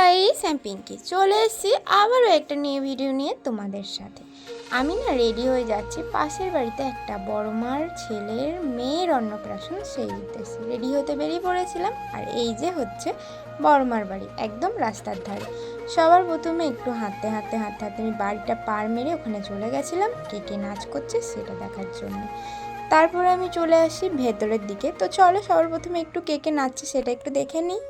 Guys আমি পিঙ্কি চলে এসেছি আবারও একটা নিয়ে ভিডিও নিয়ে তোমাদের সাথে। আমি না রেডি হয়ে যাচ্ছি, পাশের বাড়িতে একটা বড় মার ছেলের মেয়ের অন্নপ্রাশন সেই উদ্দেশ্যে। রেডি হতে বেরিয়ে পড়েছিলাম, আর এই যে হচ্ছে বড়মার বাড়ি, একদম রাস্তার ধারে। সবার প্রথমে একটু হাঁটতে হাঁটতে হাঁটতে হাঁটতে আমি বাড়িটা পার মেরে ওখানে চলে গেছিলাম, কে কে নাচ করছে সেটা দেখার জন্য। তারপরে আমি চলে আসি ভেতরের দিকে। তো চলো সবার প্রথমে একটু কে কে নাচছে সেটা একটু দেখে নিই।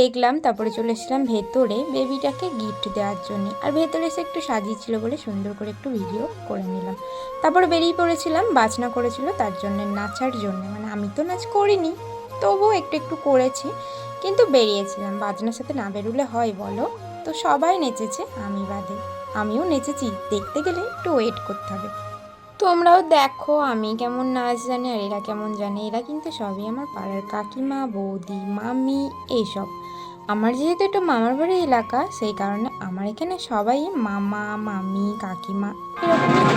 দেখলাম, তারপরে চলে এসেছিলাম ভেতরে বেবিটাকে গিফট দেওয়ার জন্য। আর ভেতরে এসে একটু সাজিয়েছিল বলে সুন্দর করে একটু ভিডিও করে নিলাম। তারপরে বেরিয়ে পড়েছিলাম, বাজনা করেছিল তার জন্য, নাচার জন্য। মানে আমি তো নাচ করিনি, তবুও একটু একটু করেছি, কিন্তু বেরিয়েছিলাম। বাজনার সাথে না বেরোলে হয় বলো? তো সবাই নেচেছে, আমি বাদে। আমিও নেচেছি। দেখতে গেলে একটু ওয়েট করতে হবে। তোমরাও দেখো আমি কেমন নাচ জানি আর এরা কেমন জানে। এরা কিন্তু সবই আমার পাড়ার কাকিমা, বৌদি, মামি, এইসব। আমার যেহেতু একটু মামার বাড়ি এলাকা, সেই কারণে আমার এখানে সবাই মামা, মামি, কাকিমা এরকম।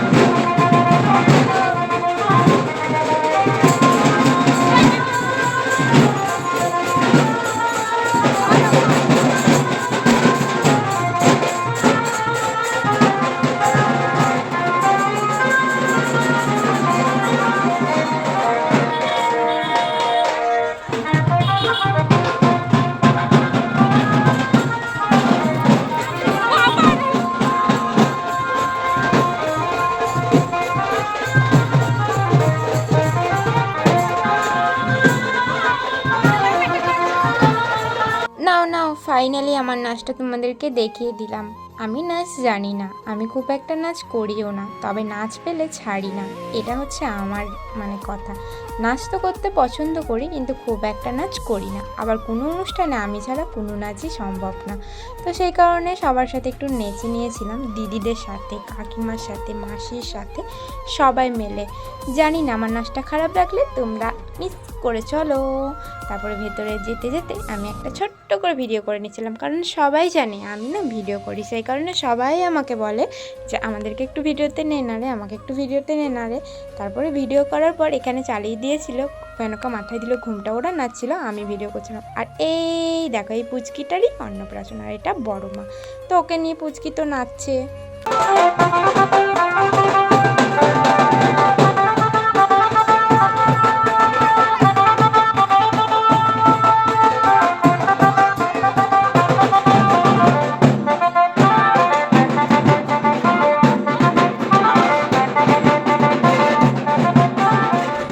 ফাইনালি আমার নাচটা তোমাদেরকে দেখিয়ে দিলাম। আমি নাচ জানি না, আমি খুব একটা নাচ করিও না, তবে নাচ পেলে ছাড়ি না, এটা হচ্ছে আমার মানে কথা। নাচ তো করতে পছন্দ করি, কিন্তু খুব একটা নাচ করি না। আবার কোনো অনুষ্ঠানে আমি ছাড়া কোনো নাচই সম্ভব না। তো সেই কারণে সবার সাথে একটু নেচে নিয়েছিলাম, দিদিদের সাথে, কাকিমার সাথে, মাসির সাথে, সবাই মিলে। জানি না, আমার নাচটা খারাপ লাগলে তোমরা মিস করে চলো। তারপরে ভেতরে যেতে যেতে আমি একটা ছোট্ট করে ভিডিও করে নিয়েছিলাম কারণ সবাই জানে, আমি না ভিডিও করি, সেই কারণে সবাই আমাকে বলে যে, আমাদেরকে একটু ভিডিওতে নে না রে, আমাকে একটু ভিডিওতে নে না রে। তারপরে ভিডিও করার পর এখানে চালিয়ে দিয়েছিল, ফেনকা মাথায় দিল, ঘুমটা ওরা নাচছিল, আমি ভিডিও করছিলাম। আর এই দেখো, এই পুচকিটারই অন্নপ্রাশন, আর এটা বড় মা। তো ওকে নিয়ে পুচকি তো নাচছে।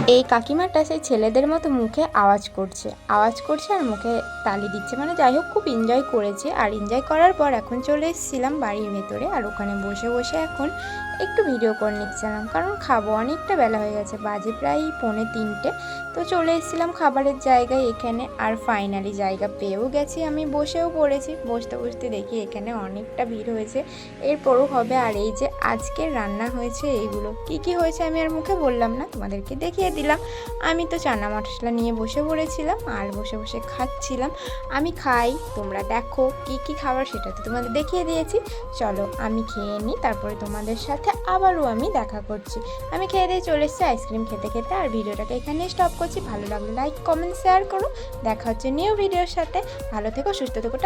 এই কাকিমাটা সেই ছেলেদের মতো মুখে আওয়াজ করছে আওয়াজ করছে আর মুখে তালি দিচ্ছে। মানে যাই হোক, খুব এনজয় করেছে। আর এনজয় করার পর এখন চলে এসেছিলাম বাড়ির ভেতরে আর ওখানে বসে বসে এখন একটু ভিডিও করে নিচ্ছিলাম। কারণ খাব, অনেকটা বেলা হয়ে গেছে, বাজে প্রায় পৌনে তিনটে। তো চলে এসেছিলাম খাবারের জায়গায় এখানে আর ফাইনালি জায়গা পেয়েও গেছি আমি, বসেও পড়েছি। বসতে বসতে দেখি এখানে অনেকটা ভিড় হয়েছে। এরপরও হবে আর এই যে আজকের রান্না হয়েছে এইগুলো। কি কি হয়েছে আমি আর মুখে বললাম না, তোমাদেরকে দেখিয়ে দিলাম। আমি তো চানা মশলা নিয়ে বসে পড়েছিলাম আর বসে বসে খাচ্ছিলাম। আমি খাই, তোমরা দেখো কি কি খাবার সেটা তো তোমাদের দেখিয়ে দিয়েছি। চলো আমি খেয়ে নিই, তারপরে তোমাদের সাথে আবারও আমি দেখা করছি। আমি খেয়ে দিয়ে চলে এসেছি আইসক্রিম খেতে খেতে আর ভিডিওটাকে এখানে স্টপ করছি। ভালো লাগলে লাইক কমেন্ট শেয়ার করো। দেখা হচ্ছে নিউ ভিডিওর সাথে। ভালো থেকো, সুস্থ থেকো